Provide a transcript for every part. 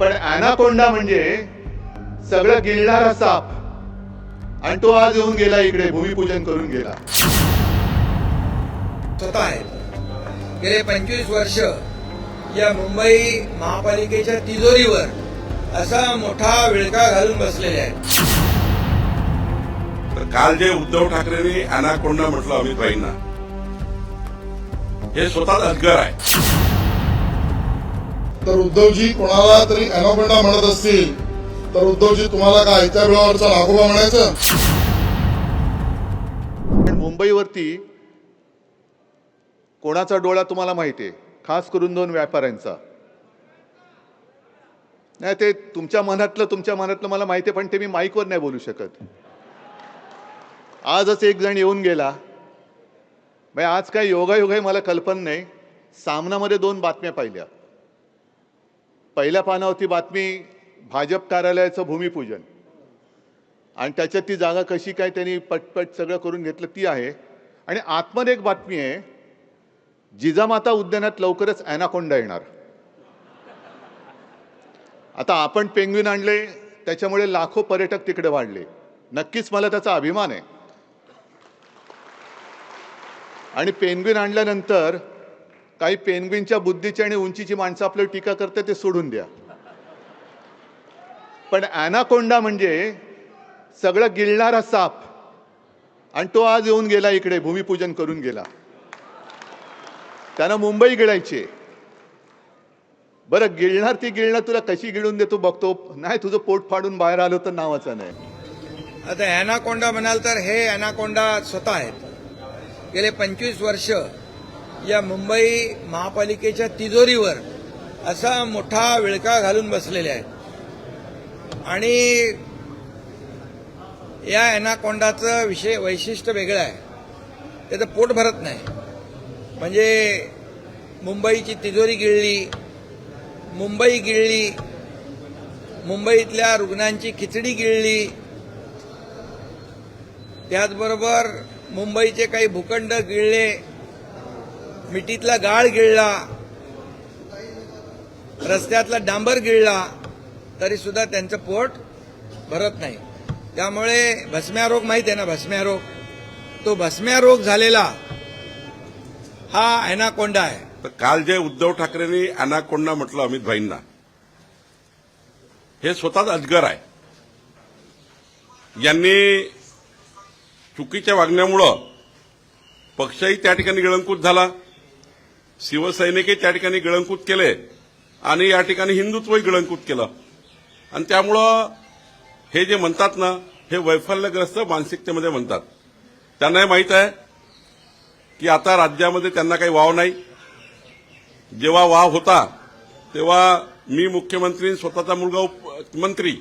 पण अॅनाकोंडा म्हणजे सगळं गिळणारा साप. आणि तो आज येऊन गेला इकडे भूमिपूजन करून गेला. स्वतः आहेत गेले पंचवीस वर्ष या मुंबई महापालिकेच्या तिजोरीवर असा मोठा विळका घालून बसलेले आहेत. तर काल जे उद्धव ठाकरेंनी अनाकोंडा म्हटलं अमितभाईंना हे स्वतःच अजगर आहे. तर उद्धवजी कोणाला तरी अॅनाकोंडा म्हणत असतील तर उद्धवजी तुम्हाला काय त्या वेळावरचा नागोबा म्हणायचं? मुंबईवरती कोणाचा डोळा तुम्हाला माहिती आहे? खास करून दोन व्यापाऱ्यांचा. नाही ते तुमच्या मनातलं तुमच्या मनातलं मला माहिती आहे पण ते मी माईकवर नाही बोलू शकत. आजच एक जण येऊन गेला. भाई आज काय योगायोग आहे मला कल्पना नाही. सामनामध्ये दोन बातम्या पाहिल्या. पहिल्या पानावरती बातमी भाजप कार्यालयाचं भूमिपूजन. आणि त्याच्यात ती जागा कशी काय त्यांनी पटपट सगळं करून घेतलं ती आहे. आणि आतमध्ये एक बातमी आहे जिजामाता उद्यानात लवकरच अॅनाकोंडा येणार. आता आपण पेंग्विन आणले त्याच्यामुळे लाखो पर्यटक तिकडे वाढले. नक्कीच मला त्याचा अभिमान आहे. आणि पेंग्विन आणल्यानंतर काही पेनग्विनच्या बुद्धीची आणि उंचीची माणसं आपलं टीका करते ते सोडून द्या. पण अॅनाकोंडा म्हणजे सगळं गिळणारा साप. आणि तो आज येऊन गेला इकडे भूमिपूजन करून गेला. त्यानं मुंबई गिळायची. बरं गिळणार ती गिळणार तुला कशी गिळून देतो बघतो. नाही तुझं पोट फाडून बाहेर आलो तर नावाचं नाही. आता अॅनाकोंडा म्हणाल तर हे अॅनाकोंडा स्वतः आहेत. गेले पंचवीस वर्ष या मुंबई महापालिकेच्या तिजोरीवर असा मोठा विळका घालून बसलेले आहेत. आणि या अॅनाकोंडाचं विषय वैशिष्ट्य वेगळं आहे. त्याचं पोट भरत नाही. म्हणजे मुंबईची तिजोरी गिळली मुंबई गिळली मुंबईतल्या रुग्णांची खिचडी गिळली. त्याचबरोबर मुंबईचे काही भूखंड गिळले. मिठीतला गाळ गिळला रस्त्यातला डांबर गिळला तरी सुद्धा त्यांचं पोट भरत नाही. त्यामुळे भस्म्या रोग माहीत आहे ना भस्म्या रोग? तो भस्म्या रोग झालेला हा अॅनाकोंडा आहे. तर काल जे उद्धव ठाकरेंनी अनाकोंडा म्हटलं अमितभाईंना हे स्वतःच अजगर आहे. यांनी चुकीच्या वागण्यामुळं पक्षही त्या ठिकाणी गिळंकूत झाला. शिवसैनिकही त्या ठिकाणी गिळंकूत केले आणि या ठिकाणी हिंदुत्वही गिळंकूत केलं. आणि त्यामुळं हे जे म्हणतात ना हे वैफल्यग्रस्त मानसिकतेमध्ये म्हणतात. त्यांनाही माहीत आहे की आता राज्यामध्ये त्यांना काही वाव नाही. जेव्हा वाव होता तेव्हा मी मुख्यमंत्री स्वतःचा मुलगा मंत्री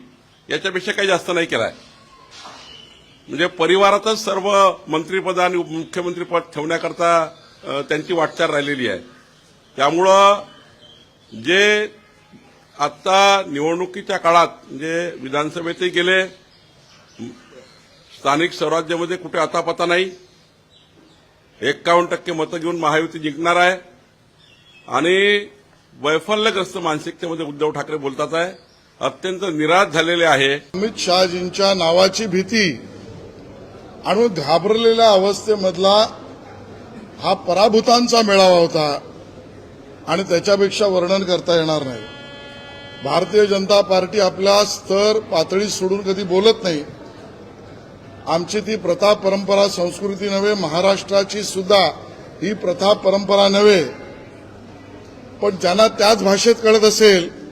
याच्यापेक्षा काही जास्त नाही केलाय. म्हणजे परिवारातच सर्व मंत्रीपद आणि मुख्यमंत्रीपद ठेवण्याकरता त्यांची वाटचाल राहिलेली आहे. त्यामुळं जे आत्ता निवडणुकीच्या काळात म्हणजे विधानसभेतही गेले स्थानिक स्वराज्यामध्ये कुठे आतापता नाही. एक्कावन्न टक्के मतं घेऊन महायुती जिंकणार आहे. आणि वैफल्यग्रस्त मानसिकतेमध्ये उद्धव ठाकरे बोलतात आहे. अत्यंत निराश झालेले आहे. अमित शहाजींच्या नावाची भीती आणि घाबरलेल्या अवस्थेमधला हा पराभूतांचा मेळावा होता. आणि त्याच्यापेक्षा वर्णन करता येणार नाही. भारतीय जनता पार्टी आपल्या स्तर पातळी सोडून कधी बोलत नाही. आमची ती प्रथा परंपरा संस्कृती नव्हे महाराष्ट्राची सुद्धा ही प्रथा परंपरा नव्हे. पण ज्यांना त्याच भाषेत कळत असेल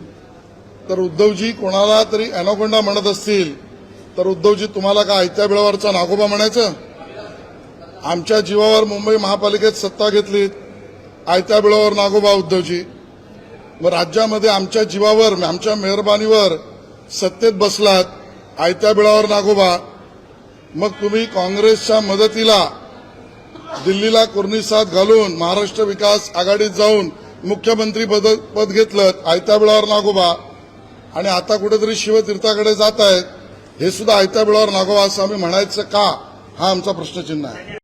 तर उद्धवजी कोणाला तरी अॅनाकोंडा म्हणत असतील. तर उद्धवजी तुम्हाला का आयत्या बिळावरचा नागोबा म्हणायचं? आमच्या जीवावर मुंबई महापालिकेत सत्ता घेतलीत आयत्या बिळावर नागोबा उद्धवजी. व राज्यामध्ये आमच्या जीवावर आमच्या मेहरबानीवर सत्तेत बसलात आयत्या बिळावर नागोबा. मग तुम्ही काँग्रेसच्या मदतीला दिल्लीला कुर्निसात घालून महाराष्ट्र विकास आघाडीत जाऊन मुख्यमंत्री पद पद घेतलं आयत्या बिळावर नागोबा. आणि आता कुठेतरी शिवतीर्थाकडे जात आहेत हे सुद्धा आयत्या बिळावर नागोबा असं आम्ही म्हणायचं का? हा आमचा प्रश्नचिन्ह आहे.